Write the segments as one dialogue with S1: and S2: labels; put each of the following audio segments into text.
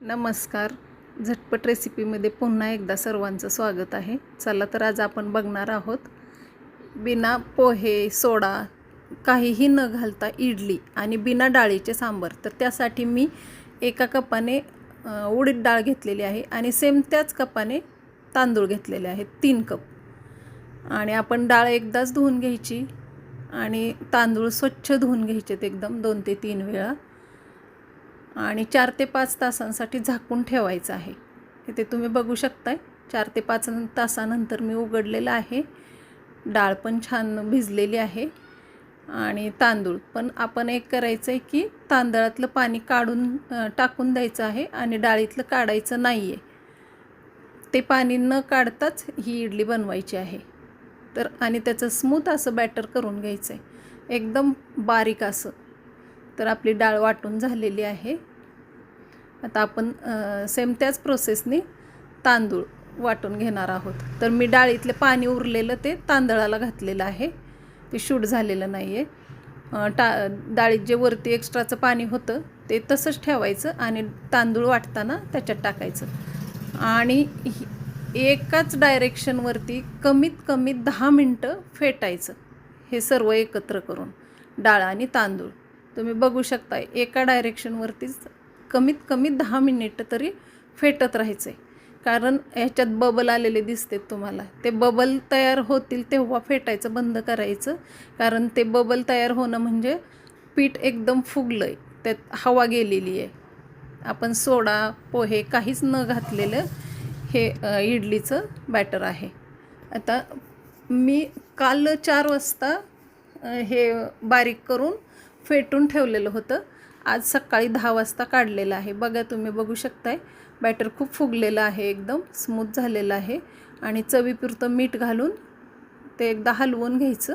S1: नमस्कार. झटपट रेसिपीमध्ये पुन्हा एकदा सर्वांचं स्वागत आहे. चला तर आज आपण बघणार आहोत बिना पोहे सोडा काहीही न घालता इडली आणि बिना डाळीचे सांबर. तर त्यासाठी मी एका कपाने उडीद डाळ घेतलेली आहे आणि सेम त्याच कपाने तांदूळ घेतलेले आहेत तीन कप. आणि आपण डाळ एकदाच धुवून घ्यायची आणि तांदूळ स्वच्छ धुवून घ्यायचेत एकदम दोन ते तीन वेळा. आणि चार ते पाच तासांसाठी झाकून ठेवायचं आहे. इथे तुम्ही बघू शकताय चार ते पाच तासानंतर मी उघडलेलं आहे. डाळ पण छान भिजलेली आहे आणि तांदूळ. पण आपण एक करायचं आहे की तांदळातलं पाणी काढून टाकून द्यायचं आहे आणि डाळीतलं काढायचं नाही आहे ते पाणी न काढताच ही इडली बनवायची आहे. तर आणि त्याचं स्मूथ असं बॅटर करून घ्यायचं आहे एकदम बारीक असं. तर आपली डाळ वाटून झालेली आहे. आता आपण सेम त्याच प्रोसेसने तांदूळ वाटून घेणार आहोत. तर मी डाळीतले पाणी उरलेलं ते तांदळाला घातलेलं आहे. ते शूट झालेलं नाही आहे टा डाळीत जे वरती एक्स्ट्राचं पाणी होतं ते तसंच ठेवायचं आणि तांदूळ वाटताना त्याच्यात टाकायचं. आणि एकाच डायरेक्शनवरती कमीत कमी दहा मिनटं फेटायचं. हे सर्व एकत्र करून डाळ आणि तांदूळ. तुम्ही बघू शकता एका डायरेक्शनवरतीच कमीत कमी दहा मिनिटं तरी फेटत राहायचं आहे कारण ह्याच्यात बबल आलेले दिसतात तुम्हाला. ते बबल तयार होतील तेव्हा फेटायचं बंद करायचं. कारण ते बबल तयार होणं म्हणजे पीठ एकदम फुगलं आहे त्यात हवा गेलेली आहे. आपण सोडा पोहे काहीच न घातलेलं हे इडलीचं बॅटर आहे. आता मी काल चार वाजता हे बारीक करून फेटून ठेवलेलं होतं. आज सकाळी दहा वाजता काढलेलं आहे. बघा तुम्ही बघू शकताय. बॅटर खूप फुगलेलं आहे एकदम स्मूथ झालेलं आहे. आणि चवीपुरतं मीठ घालून ते एकदा हलवून घ्यायचं.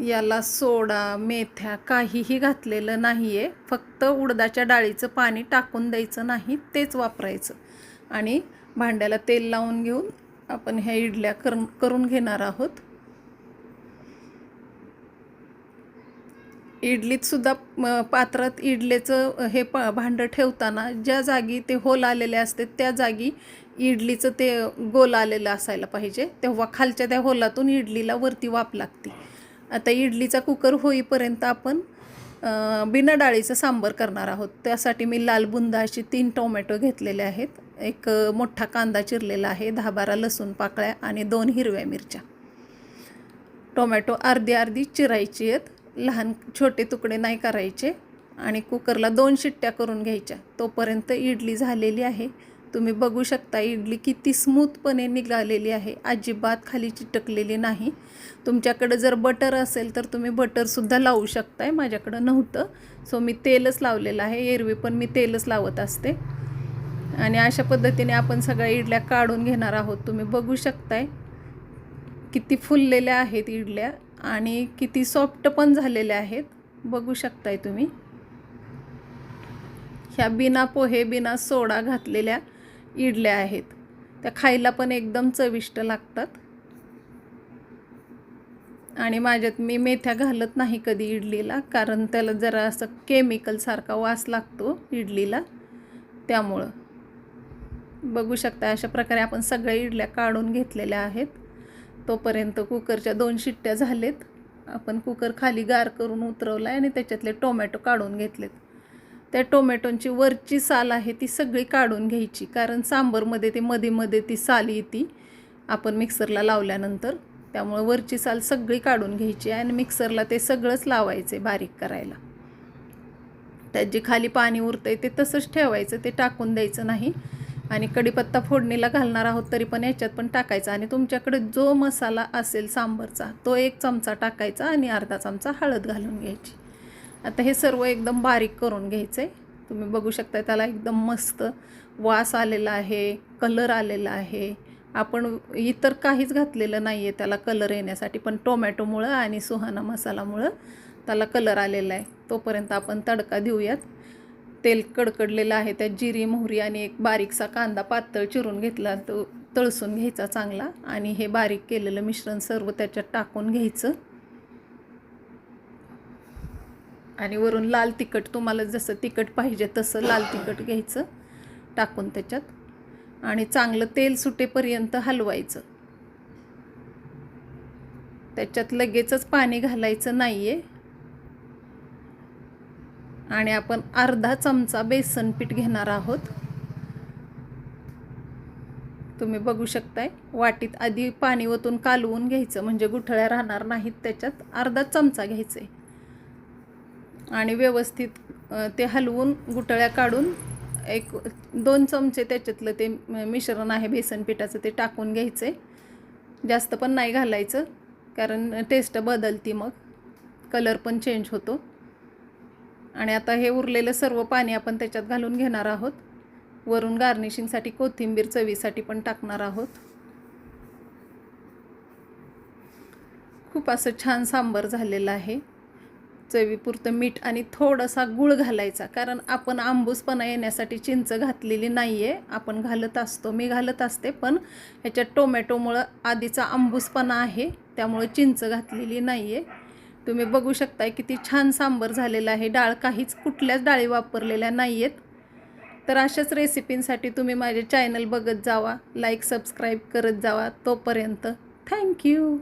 S1: याला सोडा मेथ्या काहीही घातलेलं नाही आहे फक्त उडदाच्या डाळीचं पाणी टाकून द्यायचं नाही तेच वापरायचं. आणि भांड्याला तेल लावून घेऊन आपण ह्या इडल्या कर करून घेणार आहोत. इडलीतसुद्धा पात्रात इडलीचं हे प भांडं ठेवताना ज्या जागी ते होल आलेले असते त्या जागी इडलीचं ते गोल आलेलं असायला पाहिजे. तेव्हा खालच्या त्या होलातून इडलीला वरती वाफ लागते. आता इडलीचा कुकर होईपर्यंत आपण बिना डाळीचं सांबर करणार आहोत. त्यासाठी मी लाल बुंदा अशी तीन टोमॅटो घेतलेले आहेत. एक मोठा कांदा चिरलेला आहे दहा बारा लसूण पाकळ्या आणि दोन हिरव्या मिरच्या. टोमॅटो अर्धी अर्धी चिरायची आहेत. लहान छोटे तुकडे नाही करायचे आणि कुकरला दोन शिट्ट्या करून घ्यायच्या. तोपर्यंत इडली झालेली आहे. तुम्ही बघू शकता इडली किती स्मूथपणे निघालेली आहे. अजिबात खाली चिटकलेली नाही. तुमच्याकडं जर बटर असेल तर तुम्ही बटरसुद्धा लावू शकताय. माझ्याकडं नव्हतं. सो मी तेलच लावलेलं आहे. एरवी पण मी तेलच लावत असते. आणि अशा पद्धतीने आपण सगळ्या इडल्या काढून घेणार आहोत. तुम्ही बघू शकताय किती फुललेल्या आहेत इडल्या. आणि किती सॉफ्ट पण झालेल्या आहेत. बघू शकताय तुम्ही. ह्या बिना पोहे बिना सोडा घातलेल्या इडल्या आहेत. त्या खायला पण एकदम चविष्ट लागतात. आणि माझ्यात मी मेथ्या घालत नाही कधी इडलीला कारण त्याला जरा असं केमिकलसारखा वास लागतो इडलीला. त्यामुळं. बघू शकता अशा प्रकारे आपण सगळ्या इडल्या काढून घेतलेल्या आहेत. तोपर्यंत कुकरच्या दोन शिट्ट्या झालेत. आपण कुकर खाली गार करून उतरवला आहे आणि त्याच्यातले टोमॅटो काढून घेतलेत. त्या टोमॅटोंची वरची साल आहे ती सगळी काढून घ्यायची कारण सांबरमध्ये ते मध्ये मध्ये ती साल येते आपण मिक्सरला लावल्यानंतर. त्यामुळे वरची साल सगळी काढून घ्यायची आणि मिक्सरला ते सगळंच लावायचे बारीक करायला. त्यात जे खाली पाणी उरतं आहे ते तसंच ठेवायचं ते टाकून द्यायचं नाही. आणि कढीपत्ता फोडणीला घालणार आहोत तरी पण याच्यात पण टाकायचा. आणि तुमच्याकडे जो मसाला असेल सांबरचा तो एक चमचा टाकायचा आणि अर्धा चमचा हळद घालून घ्यायची. आता हे सर्व एकदम बारीक करून घ्यायचं आहे तुम्ही बघू शकता त्याला एकदम मस्त वास आलेला आहे कलर आलेला आहे. आपण इतर काहीच घातलेलं नाही आहे त्याला कलर येण्यासाठी पण टोमॅटोमुळं आणि सुहाना मसालामुळं त्याला कलर आलेला आहे. तोपर्यंत आपण तडका देऊयात. तेल कडकडलेलं आहे त्यात जिरी मोहरी आणि एक बारीकसा कांदा पातळ चिरून घेतला तो तळसून घ्यायचा चांगला आणि हे बारीक केलेलं मिश्रण सर्व त्याच्यात टाकून घ्यायचं. आणि वरून लाल तिखट तुम्हाला जसं तिखट पाहिजे तसं लाल तिखट घ्यायचं टाकून त्याच्यात. आणि चांगलं तेल सुटेपर्यंत हलवायचं. त्याच्यात लगेचच पाणी घालायचं नाही आहे आणि आपण अर्धा चमचा बेसन पीठ घेणार आहोत. तुम्ही बघू शकताय वाटीत आधी पाणी ओतून कालवून घ्यायचं म्हणजे गुठळ्या राहणार नाहीत त्याच्यात अर्धा चमचा घ्यायचं. आहे आणि व्यवस्थित ते हलवून गुठळ्या काढून एक दोन चमचे त्याच्यातलं ते मिश्रण आहे बेसन पिठाचं ते टाकून घ्यायचं. आहे जास्त पण नाही घालायचं कारण टेस्ट बदलती मग. कलर पण चेंज होतो. आणि आता हे उरलेलं सर्व पाणी आपण त्याच्यात घालून घेणार आहोत. वरून गार्निशिंगसाठी कोथिंबीर चवीसाठी पण टाकणार आहोत. खूप असं छान सांबार झालेलं आहे. चवीपुरतं मीठ आणि थोडासा गूळ घालायचा कारण आपण आंबूसपणा येण्यासाठी चिंच घातलेली नाही आहे आपण घालत असतो मी घालत असते पण ह्याच्यात टोमॅटोमुळं आधीचा आंबूसपणा आहे त्यामुळं चिंच घातलेली नाही आहे तुम्ही बघू शकताय किती छान सांबर झालेला आहे. डाळ काहीच कुठल्याच डाळी वापरलेल्या नाही आहेत तर अशाच रेसिपींसाठी तुम्ही माझे चॅनल बघत जावा लाईक सबस्क्राईब करत जावा. तोपर्यंत थँक्यू